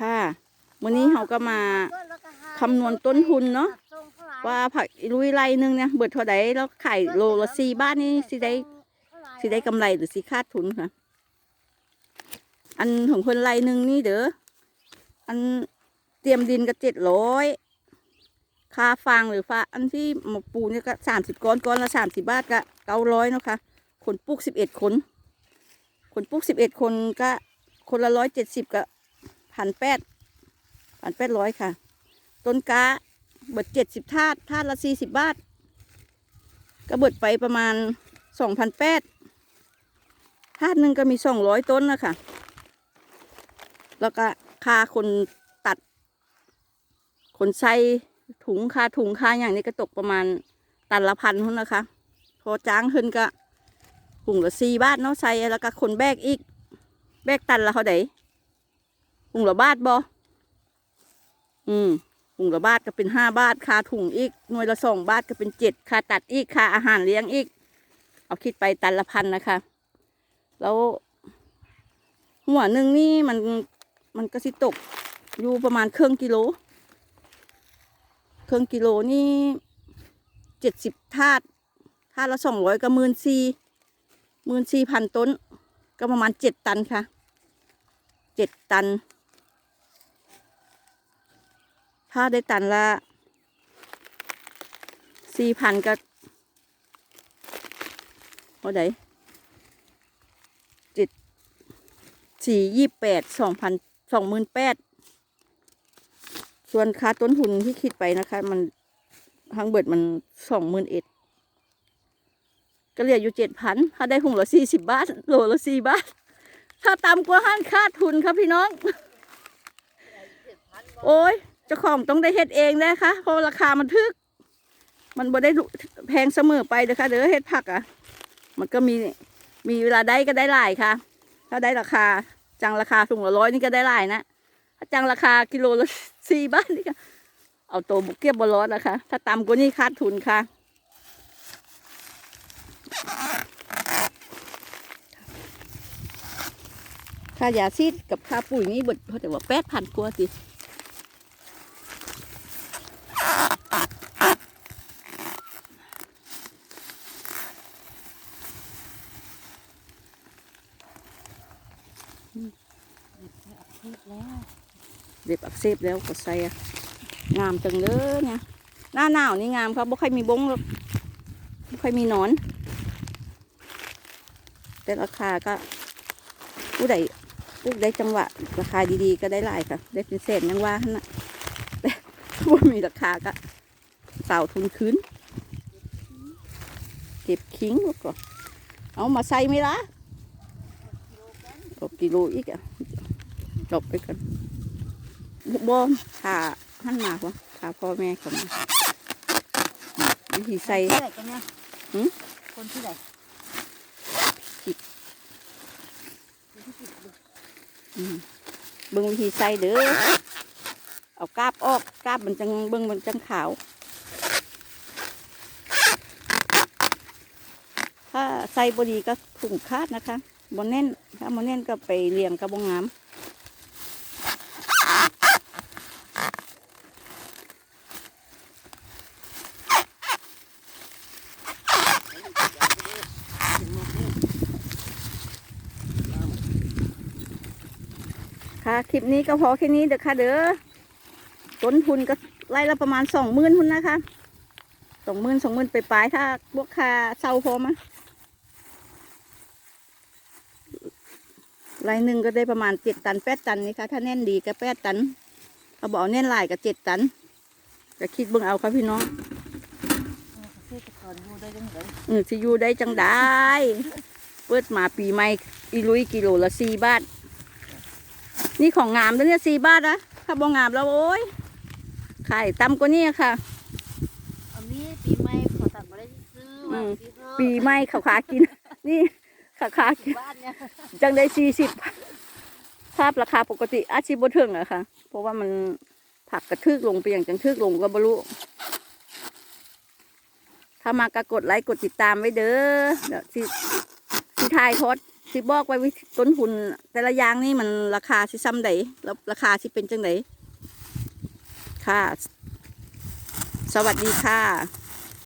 ค่ะวันนี้เราก็มาคำนวณต้นทุนเนาะว่าผักลุยไรหนึงเนี่ยเบิดเท่าไดแล้วขายโลละสี่บาทนี่สิได้สิได้กำไรหรือสิขาดทุนค่ะ อันของคนไรหนึ่งนี่เด้ออันเตรียมดินก็เจ็ดร้อยคาฟางหรือฟ้าอันที่มาปูนี่ก็สามสิบก้อนก้อนละสามสิบาทก็เก้าร้อยเนาะค่ะคนปลูกสิบเอ็ดคน คนปลูกสิบเอ็ดคนก็คนละร้อยเจ็ดสิบก็ พันแปดพันแปดร้อยค่ะ ต้นกาเบิดเจ็ดสิบธาตุธาตุละสี่สิบบาท ก็เบิดไปประมาณสองพันแปดธาตุหนึ่งก็มีสองร้อยต้นนะคะแล้วก็ค่าคนตัด คนใส่ถุงค่าถุงค่าอย่างนี้ก็ตกประมาณตันละพันพุ่นนะคะ พอจ้างขึ้นก็ถุงละสี่บาทเนาะใส่แล้วก็คนแบกอีก แบกตันละเท่าไหร่ ถุงละบาทบออืมถุงละบาทก็เป็นห้าบาทค่าถุงอีกหน่วยละสองบาทก็เป็นเจ็ดค่าตัดอีกค่าอาหารเลี้ยงอีก เอาคิดไปตันละพันนะคะ แล้วหัวหนึ่งนี่มันมันก็สิตกอยู่ประมาณเครึ่องกิโล เครึ่องกิโลนี่เจ็ดสิบธาตุธาตุละสองร้อยก็หมื่นสี่หมื่นสี่พันต้น ก็ประมาณเจ็ดตันค่ะเจ็ดตัน ถ้าได้ตันละสี่พันก็เท่าไหร่เจ็ดสี่ยี่แปดสองพันสองหมื่นแปดส่วนค่าต้นทุนที่คิดไปนะคะ มันทางเบิดมันสองหมื่นเอ็ดก็เหลืออยู่เจ็ดพันถ้าได้หุงละสี่สิบบาทโลละสี่บาท ถ้าต่ำกว่าห้านค่าทุนครับพี่น้อง โอ้ย เจ้าของต้องได้เฮ็ดเองนะคะเพราะราคามันทึก มันบ่ได้แพงเสมอไปเด้อค่ะเด้อเฮ็ดผักอะ มันก็มีมีเวลาได้ก็ได้หลายค่ะ ถ้าได้ราคาจังราคาถุงละร้อยนี่ก็ได้หลายนะถ้าจังราคากิโลละสี่บาทนี่ก็เอาตัวบุกเก็บบอลอดนะคะ ถ้าต่ำกว่านี้ขาดทุนค่ะ ค่ายาซีดกับค่าปุ๋ยนี่บดเขาแต่ว่าแปดพันกว่าสิ เด็บอักเสบแล้วก็ใส่อะงามจังเลยเนี่ยหน้าหนาวนี่งามครับบ่ค่อยมีบงหรอกบ่ค่อยมีนอน แต่ราคาก็ผู้ใดผู้ใดจังหวะ ราคาดีๆ ก็ได้หลายค่ะ ได้เป็นเศษยังว่าหั่นะแต่ว่ามีราคาก็เต่าทุนคืนเก็บคิงไว้ก่อนเอามาใส่ไหมล่ะ เอากิโลอีกอะจบไปก่อนบอมขาหันมากวะขาพ่อแม่เขามาวิธีใส่ที่ไหนกันเนี่ยหืมคนที่ไหนอืมเบิ่งวิธีใส่เด้อเอากาบออกกาบมันจังเบิ่งมันจังขาว ถ้าใส่บดีก็ถุงคาดนะคะ บนแน่นถ้าบนแน่นก็ไปเลี้ยงกับบงงามค่ะ คลิปนี้ก็พอแค่นี้เด้อค่ะเด้อต้นทุนก็ไล่ละประมาณสองหมื่นพุ่นนะคะสองหมื่นสองหมื่นไปปลายถ้าบวกค่าเช่าพอมะรายหนึ่งก็ได้ประมาณเจ็ดตันแปดตันนี่ค่ะ ถ้าแน่นดีก็แปดตันเขาบอกเอาแน่นหลายก็เจ็ดตันก็คิดเบิ่งเอาค่ะพี่น้องเกษตรกรอยู่ได้ยังไงเออสิอยู่ได้จังได้ เปิดมาปีใหม่อีลุยกิโลละสี่บาท นี่ของงามแล้วเนี่ยสี่บาทนะถ้าบ่งามแล้วโอ้ยขายต่ำกว่านี้ค่ะอันนี้ปีใหม่ขอตัดมาได้ซื้อมาที่เธอปีใหม่เขาขากิน นี่ ขาขากินบ้านเนี่ยจังได้สี่สิบภาพราคาปกติอาชีพบ่ถึงอะค่ะ เพราะว่ามันผักกระทึกลงไปอย่างจังทึกลงก็บรู้ถ้ามากะกดไลค์กดติดตามไว้เด้อเดี๋ยวสิสิทายทอดสิบอกไว้วิธีต้นทุนแต่ละอย่างนี่มันราคาสิซ้ำใดแล้วราคาสิเป็นจังไดค่ะ สวัสดีค่ะ